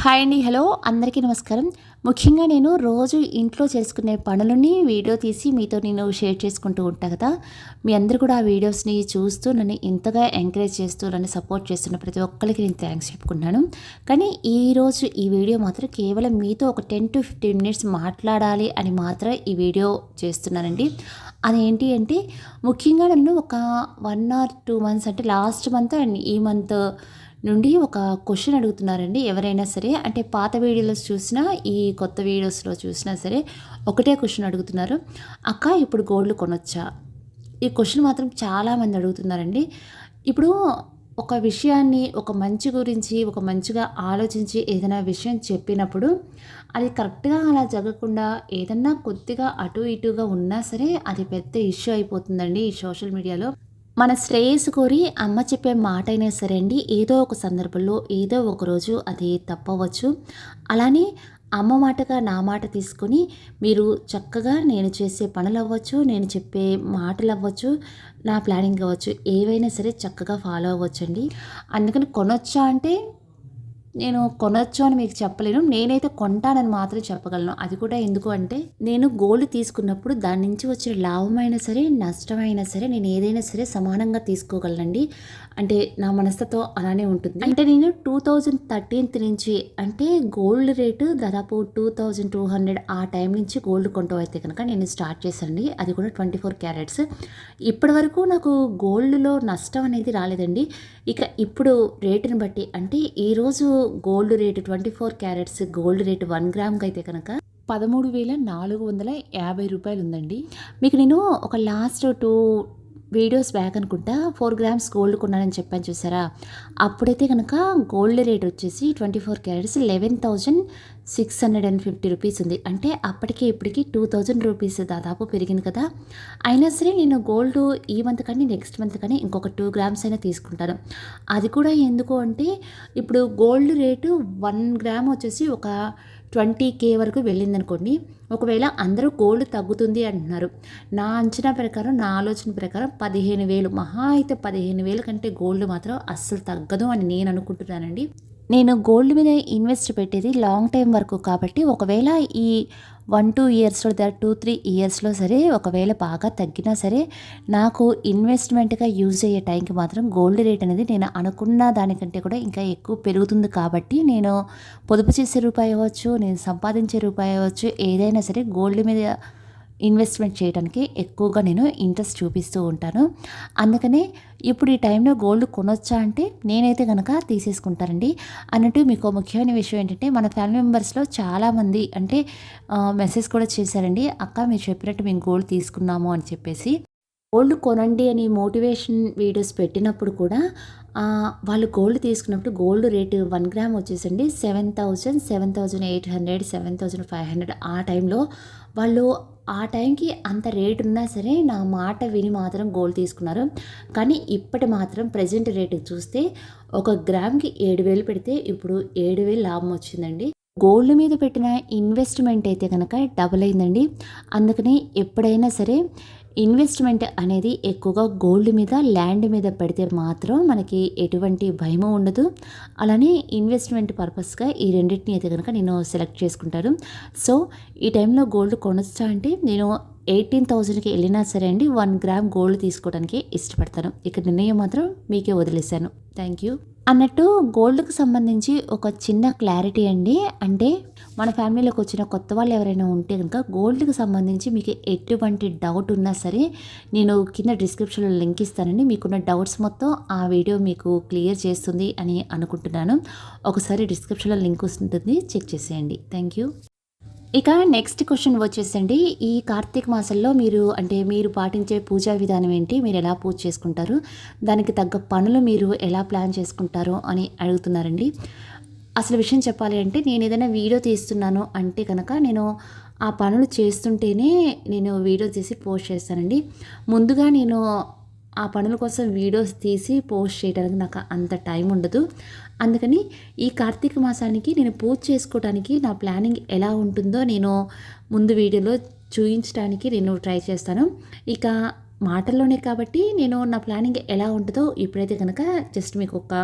Hi అండి hello. అందరికీ నమస్కారం. ముఖ్యంగా నేను రోజు ఇంట్లో చేసుకునే పనులని వీడియో తీసి మీతో నేను షేర్ చేసుకుంటూ ఉంటాను కదా. మీ అందరూ కూడా ఆ వీడియోస్ని చూస్తూ నన్ను ఇంతగా ఎంకరేజ్ చేస్తూ నన్ను సపోర్ట్ చేస్తున్న ప్రతి ఒక్కరికి నేను థ్యాంక్స్ చెప్పుకున్నాను కానీ ఈరోజు ఈ వీడియో మాత్రం కేవలం మీతో ఒక టెన్ టు ఫిఫ్టీన్ మినిట్స్ మాట్లాడాలి అని మాత్రం ఈ వీడియో చేస్తున్నానండి. అదేంటి అంటే ముఖ్యంగా నన్ను ఒక వన్ ఆర్ టూ మంత్స్ అంటే లాస్ట్ మంత్ అండ్ ఈ మంత్ నుండి ఒక క్వశ్చన్ అడుగుతున్నారండి. ఎవరైనా సరే అంటే పాత వీడియోస్ చూసినా ఈ కొత్త వీడియోస్లో చూసినా సరే ఒకటే క్వశ్చన్ అడుగుతున్నారు. అక్క ఇప్పుడు గోల్డ్ కొనొచ్చా? ఈ క్వశ్చన్ మాత్రం చాలామంది అడుగుతున్నారండి. ఇప్పుడు ఒక విషయాన్ని ఒక మంచి గురించి ఒక మంచిగా ఆలోచించి ఏదైనా విషయం చెప్పినప్పుడు అది కరెక్ట్గా అలా జరగకుండా ఏదన్నా కొద్దిగా అటు ఇటుగా ఉన్నా సరే అది పెద్ద ఇష్యూ అయిపోతుందండి ఈ సోషల్ మీడియాలో. మన శ్రేయస్సు కోరి అమ్మ చెప్పే మాట అయినా సరే అండి ఏదో ఒక సందర్భంలో ఏదో ఒక రోజు అది తప్పవచ్చు. అలానే అమ్మ మాటగా నా మాట తీసుకొని మీరు చక్కగా నేను చేసే పనులు అవ్వచ్చు నేను చెప్పే మాటలు అవ్వచ్చు నా ప్లానింగ్ అవ్వచ్చు ఏవైనా సరే చక్కగా ఫాలో అవ్వచ్చండి. అందుకని కొనొచ్చా అంటే నేను కొనొచ్చు అని మీకు చెప్పలేను. నేనైతే కొంటానని మాత్రం చెప్పగలను. అది కూడా ఎందుకు అంటే నేను గోల్డ్ తీసుకున్నప్పుడు దాని నుంచి వచ్చిన లాభమైనా సరే నష్టమైనా సరే నేను ఏదైనా సరే సమానంగా తీసుకోగలనండి. అంటే నా మనస్తత్వం అలానే ఉంటుంది. అంటే నేను టూ థౌజండ్ థర్టీన్త్ నుంచి అంటే గోల్డ్ రేటు దాదాపు టూ థౌజండ్ టూ హండ్రెడ్ ఆ టైం నుంచి గోల్డ్ కొంటూ అయితే కనుక నేను స్టార్ట్ చేశానండి. అది కూడా ట్వంటీ ఫోర్ క్యారెట్స్ ఇప్పటి వరకు నాకు గోల్డ్లో నష్టం అనేది రాలేదండి. ఇక ఇప్పుడు రేటుని బట్టి అంటే ఈరోజు gold rate twenty four carats gold rate one గ్రామ్కి అయితే కనుక పదమూడు వేల నాలుగు వందల యాభై రూపాయలు ఉందండి మీకు నేను ఒక లాస్ట్ టూ వీడియోస్ బ్యాక్ అనుకుంటా ఫోర్ గ్రామ్స్ గోల్డ్ కొన్నానని చెప్పాను చూసారా? అప్పుడైతే కనుక గోల్డ్ రేట్ వచ్చేసి twenty four carats eleven thousand six hundred and fifty rupees ఉంది. అంటే అప్పటికే ఇప్పటికి టూ థౌజండ్ రూపీస్ దాదాపు పెరిగింది కదా. అయినా సరే నేను గోల్డ్ ఈ మంత్ కానీ నెక్స్ట్ మంత్ కానీ ఇంకొక టూ గ్రామ్స్ అయినా తీసుకుంటాను. అది కూడా ఎందుకు అంటే ఇప్పుడు గోల్డ్ రేటు వన్ గ్రామ్ వచ్చేసి ఒక ట్వంటీ కే వరకు వెళ్ళిందనుకోండి. ఒకవేళ అందరూ గోల్డ్ తగ్గుతుంది అంటున్నారు. నా అంచనా ప్రకారం నా ఆలోచన ప్రకారం పదిహేను వేలు మహా అయితే పదిహేను వేల కంటే గోల్డ్ మాత్రం అస్సలు తగ్గదు అని నేను అనుకుంటున్నానండి. నేను గోల్డ్ మీద ఇన్వెస్ట్ పెట్టేది లాంగ్ టైం వరకు కాబట్టి ఒకవేళ ఈ వన్ టూ ఇయర్స్లో టూ త్రీ ఇయర్స్లో సరే ఒకవేళ బాగా తగ్గినా సరే నాకు ఇన్వెస్ట్మెంట్గా యూజ్ అయ్యే టైంకి మాత్రం గోల్డ్ రేట్ అనేది నేను అనుకున్న దానికంటే కూడా ఇంకా ఎక్కువ పెరుగుతుంది కాబట్టి నేను పొదుపు చేసే రూపాయి అవ్వచ్చు నేను సంపాదించే రూపాయి అవ్వచ్చు ఏదైనా సరే గోల్డ్ మీద ఇన్వెస్ట్మెంట్ చేయడానికి ఎక్కువగా నేను ఇంట్రెస్ట్ చూపిస్తూ ఉంటాను. అందుకనే ఇప్పుడు ఈ టైంలో గోల్డ్ కొనొచ్చా అంటే నేనైతే కనుక తీసేసుకుంటానండి. అన్నట్టు మీకు ముఖ్యమైన విషయం ఏంటంటే మన ఫ్యామిలీ మెంబర్స్లో చాలామంది అంటే మెసేజ్ కూడా చేశారండి. అక్క మీరు చెప్పినట్టు మేము గోల్డ్ తీసుకున్నాము అని చెప్పేసి. గోల్డ్ కొనండి అని మోటివేషన్ వీడియోస్ పెట్టినప్పుడు కూడా వాళ్ళు గోల్డ్ తీసుకున్నప్పుడు గోల్డ్ రేటు వన్ గ్రామ్ వచ్చేసండి. Seven thousand seven thousand eight hundred seven thousand five hundred ఆ టైంలో వాళ్ళు ఆ టైంకి అంత రేట్ ఉన్నా సరే నా మాట విని మాత్రం గోల్డ్ తీసుకున్నారు. కానీ ఇప్పటి మాత్రం ప్రజెంట్ రేటు చూస్తే ఒక గ్రామ్కి ఏడు వేలు పెడితే ఇప్పుడు ఏడు వేలు లాభం వచ్చిందండి. గోల్డ్ మీద పెట్టిన ఇన్వెస్ట్మెంట్ అయితే కనుక డబుల్ అయిందండి. అందుకని ఎప్పుడైనా సరే ఇన్వెస్ట్మెంట్ అనేది ఎక్కువగా గోల్డ్ మీద ల్యాండ్ మీద పెడితే మాత్రం మనకి ఎటువంటి భయము ఉండదు. అలానే ఇన్వెస్ట్మెంట్ పర్పస్గా ఈ రెండింటిని అయితే కనుక నేను సెలెక్ట్ చేసుకుంటాను. సో ఈ టైంలో గోల్డ్ కొనొచ్చా అంటే నేను ఎయిటీన్ థౌజండ్కి వెళ్ళినా సరే అండి వన్ గ్రామ్ గోల్డ్ తీసుకోవడానికి ఇష్టపడతాను. ఇక నిర్ణయం మాత్రం మీకే వదిలేశాను. Thank you. అన్నట్టు గోల్డ్కి సంబంధించి ఒక చిన్న క్లారిటీ అండి. అంటే మన ఫ్యామిలీలోకి వచ్చిన కొత్త వాళ్ళు ఎవరైనా ఉంటే కనుక గోల్డ్కి సంబంధించి మీకు ఎటువంటి డౌట్ ఉన్నా సరే నేను కింద డిస్క్రిప్షన్లో లింక్ ఇస్తానండి. మీకున్న డౌట్స్ మొత్తం ఆ వీడియో మీకు క్లియర్ చేస్తుంది అని అనుకుంటున్నాను. ఒకసారి డిస్క్రిప్షన్లో లింక్ వస్తుంది. చెక్ చేసేయండి. Thank you. ఇక నెక్స్ట్ క్వశ్చన్ వచ్చేసండి ఈ కార్తీక మాసంలో మీరు అంటే మీరు పాటించే పూజా విధానం ఏంటి? మీరు ఎలా పూజ చేసుకుంటారు? దానికి తగ్గ పనులు మీరు ఎలా ప్లాన్ చేసుకుంటారు? అని అడుగుతున్నారండి. అసలు విషయం చెప్పాలి అంటే నేను ఏదైనా వీడియో తీస్తున్నాను అంటే కనుక నేను ఆ పనులు చేస్తుంటేనే నేను వీడియో తీసి పోస్ట్ చేస్తానండి. ముందుగా నేను ఆ పనుల కోసం వీడియోస్ తీసి పోస్ట్ చేయడానికి నాకు అంత టైం ఉండదు. అందుకని ఈ కార్తీక మాసానికి నేను పూజ చేసుకోవడానికి నా ప్లానింగ్ ఎలా ఉంటుందో నేను ముందు వీడియోలో చూయించడానికి నేను ట్రై చేస్తాను. ఇక మాటల్లోనే కాబట్టి నేను నా ప్లానింగ్ ఎలా ఉంటుందో ఇప్పుడైతే కనుక జస్ట్ మీకు ఒక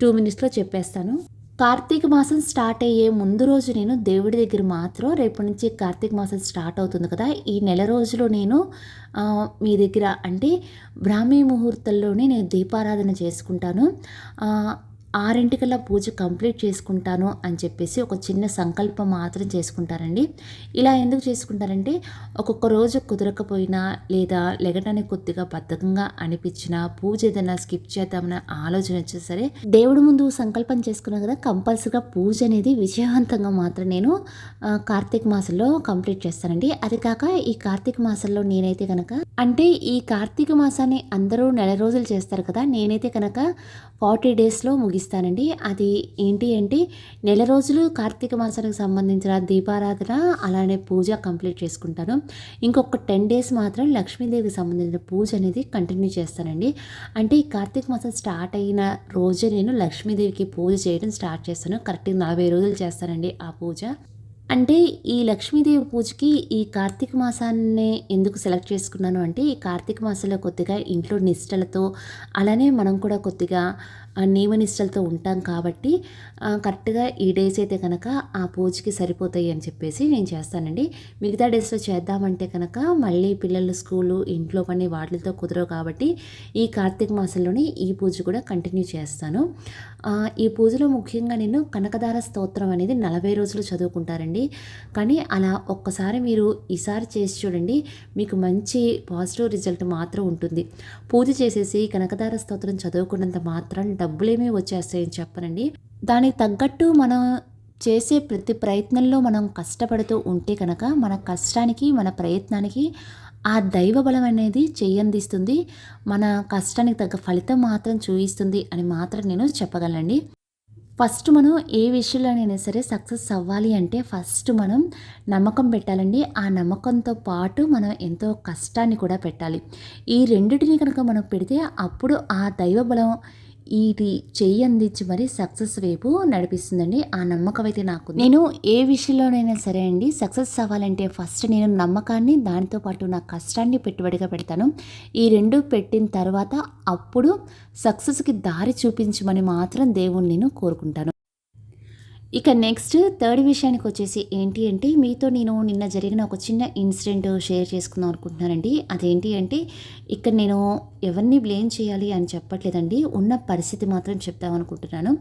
టూ మినిట్స్లో చెప్పేస్తాను. కార్తీక మాసం స్టార్ట్ అయ్యే ముందు రోజు నేను దేవుడి దగ్గర మాత్రం రేపటి నుంచి కార్తీక మాసం స్టార్ట్ అవుతుంది కదా. ఈ నెల రోజులో నేను మీ దగ్గర అంటే బ్రాహ్మీ ముహూర్తంలోనే నేను దీపారాధన చేసుకుంటాను. ఆరింటికల్లా పూజ కంప్లీట్ చేసుకుంటాను అని చెప్పేసి ఒక చిన్న సంకల్పం మాత్రం చేసుకుంటారండి. ఇలా ఎందుకు చేసుకుంటారంటే ఒక్కొక్క రోజు కుదరకపోయినా లేదా లెగటానికి కొద్దిగా బద్ధకంగా అనిపించినా పూజ ఏదైనా స్కిప్ చేద్దామన్న ఆలోచన వచ్చేసరి సరే దేవుడి ముందు సంకల్పం చేసుకున్నా కదా కంపల్సరిగా పూజ అనేది విజయవంతంగా మాత్రం నేను కార్తీక మాసంలో కంప్లీట్ చేస్తానండి. అది కాక ఈ కార్తీక మాసంలో నేనైతే కనుక అంటే ఈ కార్తీక మాసాన్ని అందరూ నెల రోజులు చేస్తారు కదా నేనైతే కనుక ఫార్టీ డేస్లో ఇస్తానండి. అది ఏంటి అంటే నెల రోజులు కార్తీక మాసానికి సంబంధించిన దీపారాధన అలానే పూజ కంప్లీట్ చేసుకుంటాను. ఇంకొక టెన్ డేస్ మాత్రం లక్ష్మీదేవికి సంబంధించిన పూజ అనేది కంటిన్యూ చేస్తానండి. అంటే ఈ కార్తీక మాసం స్టార్ట్ అయిన రోజే నేను లక్ష్మీదేవికి పూజ చేయడం స్టార్ట్ చేస్తాను. కరెక్ట్గా నలభై రోజులు చేస్తానండి ఆ పూజ. అంటే ఈ లక్ష్మీదేవి పూజకి ఈ కార్తీక మాసాన్ని ఎందుకు సెలెక్ట్ చేసుకున్నాను అంటే ఈ కార్తీక మాసంలో కొద్దిగా ఇంట్లో నిష్టలతో అలానే మనం కూడా కొద్దిగా నియమనిష్టలతో ఉంటాం కాబట్టి కరెక్ట్గా ఈ డేస్ అయితే కనుక ఆ పూజకి సరిపోతాయి అని చెప్పేసి నేను చేస్తానండి. మిగతా డేస్లో చేద్దామంటే కనుక మళ్ళీ పిల్లలు స్కూలు ఇంట్లో పని వాటితో కుదరవు కాబట్టి ఈ కార్తీక మాసంలోనే ఈ పూజ కూడా కంటిన్యూ చేస్తాను. ఈ పూజలో ముఖ్యంగా నేను కనకదార స్తోత్రం అనేది నలభై రోజులు చదువుకుంటారండి. కానీ అలా ఒక్కసారి మీరు ఈసారి చేసి చూడండి మీకు మంచి పాజిటివ్ రిజల్ట్ మాత్రం ఉంటుంది. పూజ చేసేసి కనకదార స్తోత్రం చదువుకున్నంత మాత్రం డబ్బులేమీ వచ్చేస్తాయని చెప్పనండి. దానికి తగ్గట్టు మనం చేసే ప్రతి ప్రయత్నంలో మనం కష్టపడుతూ ఉంటే కనుక మన కష్టానికి మన ప్రయత్నానికి ఆ దైవ బలం అనేది చేయందిస్తుంది. మన కష్టానికి తగ్గ ఫలితం మాత్రం చూయిస్తుంది అని మాత్రం నేను చెప్పగలండి ఫస్ట్ మనం ఏ విషయంలోనైనా సరే సక్సెస్ అవ్వాలి అంటే ఫస్ట్ మనం నమ్మకం పెట్టాలండి. ఆ నమ్మకంతో పాటు మనం ఎంతో కష్టాన్ని కూడా పెట్టాలి. ఈ రెండిటిని కనుక మనం పెడితే అప్పుడు ఆ దైవ బలం ఇది చెయ్యి అందించి మరి సక్సెస్ వైపు నడిపిస్తుందండి. ఆ నమ్మకం అయితే నాకు నేను ఏ విషయంలోనైనా సరే అండి సక్సెస్ అవ్వాలంటే ఫస్ట్ నేను నమ్మకాన్ని దానితో పాటు నా కష్టాన్ని పెట్టుబడిగా పెడతాను. ఈ రెండు పెట్టిన తర్వాత అప్పుడు సక్సెస్కి దారి చూపించమని మాత్రం దేవుణ్ణి నేను కోరుకుంటాను. ఇక నెక్స్ట్ థర్డ్ విషయానికి వచ్చేసి ఏంటి అంటే మీతో నేను నిన్న జరిగిన ఒక చిన్న ఇన్సిడెంట్ షేర్ చేసుకుందాం అనుకుంటున్నానండి. అదేంటి అంటే ఇక్కడ నేను ఎవరిని బ్లేమ్ చేయాలి అని చెప్పట్లేదండి. ఉన్న పరిస్థితి మాత్రం చెప్దాం అనుకుంటున్నాను.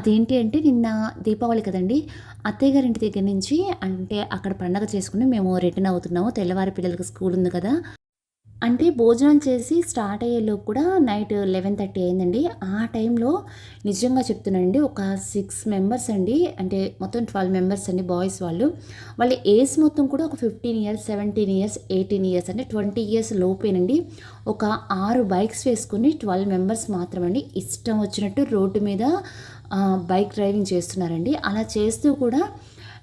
అదేంటి అంటే నిన్న దీపావళి కదండి. అత్తయ్య గారింటి దగ్గర నుంచి అంటే అక్కడ పండగ చేసుకుని మేము రిటర్న్ అవుతున్నాము. తెల్లవారి పిల్లలకు స్కూల్ ఉంది కదా. అంటే భోజనం చేసి స్టార్ట్ అయ్యేలోపు కూడా నైట్ లెవెన్ థర్టీ అయిందండి. ఆ టైంలో నిజంగా చెప్తున్నానండి ఒక సిక్స్ మెంబర్స్ అండి అంటే మొత్తం ట్వెల్వ్ మెంబర్స్ అండి బాయ్స్ వాళ్ళు. వాళ్ళ ఏజ్ మొత్తం కూడా ఒక fifteen years seventeen years eighteen years అంటే ట్వంటీ ఇయర్స్ లోపేనండి. ఒక ఆరు బైక్స్ వేసుకుని ట్వెల్వ్ మెంబర్స్ మాత్రమండి ఇష్టం వచ్చినట్టు రోడ్డు మీద బైక్ డ్రైవింగ్ చేస్తున్నారండి. అలా చేస్తూ కూడా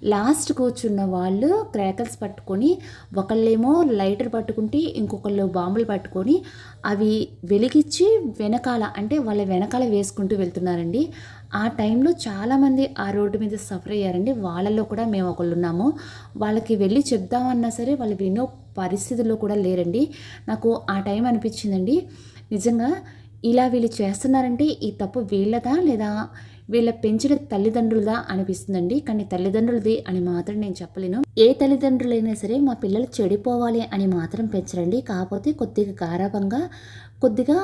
లాస్ట్ కూర్చున్న వాళ్ళు క్రాకర్స్ పట్టుకొని ఒకళ్ళేమో లైటర్ పట్టుకుంటే ఇంకొకళ్ళు బాంబులు పట్టుకొని అవి వెలిగించి వెనకాల అంటే వాళ్ళ వెనకాల వేసుకుంటూ వెళ్తున్నారండి. ఆ టైంలో చాలామంది ఆ రోడ్డు మీద సఫర్ అయ్యారండి. వాళ్ళల్లో కూడా మేము ఒకళ్ళు ఉన్నాము. వాళ్ళకి వెళ్ళి చెప్దామన్నా సరే వాళ్ళు వినో పరిస్థితుల్లో కూడా లేరండి. నాకు ఆ టైం అనిపించిందండి. నిజంగా ఇలా వీళ్ళు చేస్తున్నారంటే ఈ తప్పు వీళ్ళదా లేదా వీళ్ళ పెంచిన తల్లిదండ్రులదా అనిపిస్తుందండి. కానీ తల్లిదండ్రులది అని మాత్రం నేను చెప్పలేను. ఏ తల్లిదండ్రులైనా సరే మా పిల్లలు చెడిపోవాలి అని మాత్రం పెంచరండి. కాకపోతే కొద్దిగా గారాభంగా కొద్దిగా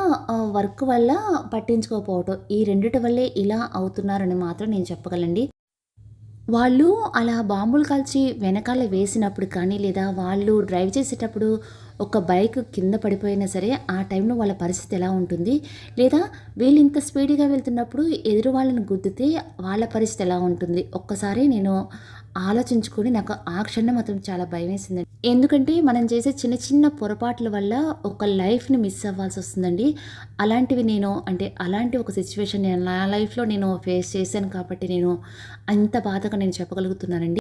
వర్క్ వల్ల పట్టించుకోకపోవటం ఈ రెండిటి వల్లే ఇలా అవుతున్నారని మాత్రం నేను చెప్పగలండి. వాళ్ళు అలా బాంబులు కాల్చి వెనకాల వేసినప్పుడు కానీ లేదా వాళ్ళు డ్రైవ్ చేసేటప్పుడు ఒక బైక్ కింద పడిపోయినా సరే ఆ టైంలో వాళ్ళ పరిస్థితి ఎలా ఉంటుంది? లేదా వీళ్ళు ఇంత స్పీడ్గా వెళ్తున్నప్పుడు ఎదురు వాళ్ళని గుద్దితే వాళ్ళ పరిస్థితి ఎలా ఉంటుంది? ఒక్కసారి నేను ఆలోచించుకొని నాకు ఆ క్షణం మాత్రం చాలా భయం వేసిందండి ఎందుకంటే మనం చేసే చిన్న చిన్న పొరపాట్ల వల్ల ఒక లైఫ్ని మిస్ అవ్వాల్సి వస్తుందండి. అలాంటివి నేను అంటే అలాంటి ఒక సిచ్యువేషన్ నేను నా లైఫ్లో నేను ఫేస్ చేశాను కాబట్టి నేను అంత బాధగా నేను చెప్పగలుగుతున్నానండి.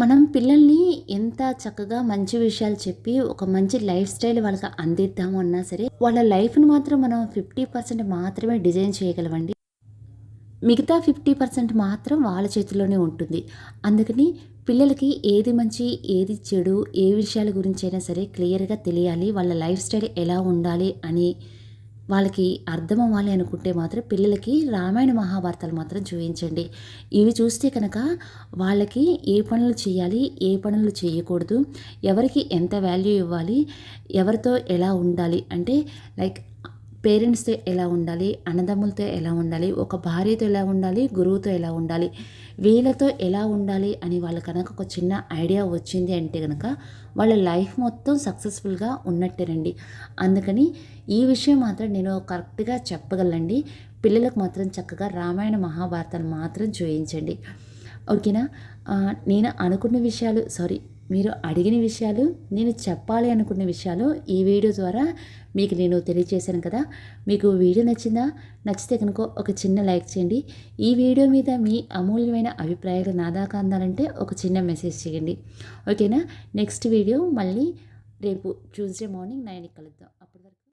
మనం పిల్లల్ని ఎంత చక్కగా మంచి విషయాలు చెప్పి ఒక మంచి లైఫ్ స్టైల్ వాళ్ళకి అందిద్దాము అన్నా సరే వాళ్ళ లైఫ్ని మాత్రం మనం ఫిఫ్టీ పర్సెంట్ మాత్రమే డిజైన్ చేయగలమండి. మిగతా ఫిఫ్టీ పర్సెంట్ మాత్రం వాళ్ళ చేతిలోనే ఉంటుంది. అందుకని పిల్లలకి ఏది మంచి ఏది చెడు ఏ విషయాల గురించి అయినా సరే క్లియర్గా తెలియాలి వాళ్ళ లైఫ్ స్టైల్ ఎలా ఉండాలి అని వాళ్ళకి అర్థం అవ్వాలి అనుకుంటే మాత్రం పిల్లలకి రామాయణ మహాభారతాలు మాత్రం చూపించండి ఇవి చూస్తే కనుక వాళ్ళకి ఏ పనులు చేయాలి ఏ పనులు చేయకూడదు ఎవరికి ఎంత వాల్యూ ఇవ్వాలి ఎవరితో ఎలా ఉండాలి అంటే లైక్ పేరెంట్స్తో ఎలా ఉండాలి? అన్నదమ్ములతో ఎలా ఉండాలి? ఒక భార్యతో ఎలా ఉండాలి? గురువుతో ఎలా ఉండాలి? వీళ్ళతో ఎలా ఉండాలి అని వాళ్ళ కనుక ఒక చిన్న ఐడియా వచ్చింది అంటే కనుక వాళ్ళ లైఫ్ మొత్తం సక్సెస్ఫుల్గా ఉన్నట్టేనండి అందుకని ఈ విషయం మాత్రం నేను కరెక్ట్గా చెప్పగలండి పిల్లలకు మాత్రం చక్కగా రామాయణ మహాభారతాలు మాత్రం చూయించండి. ఓకేనా? నేను అనుకున్న విషయాలు సారీ మీరు అడిగిన విషయాలు నేను చెప్పాలి అనుకున్న విషయాలు ఈ వీడియో ద్వారా మీకు నేను తెలియజేశాను కదా. మీకు వీడియో నచ్చిందా? నచ్చితే కనుక ఒక చిన్న లైక్ చేయండి. ఈ వీడియో మీద మీ అమూల్యమైన అభిప్రాయాలు నా దాకా అందాలంటే ఒక చిన్న మెసేజ్ చేయండి. ఓకేనా? నెక్స్ట్ వీడియో మళ్ళీ రేపు ట్యూస్డే మార్నింగ్ నైన్కి కలుద్దాం.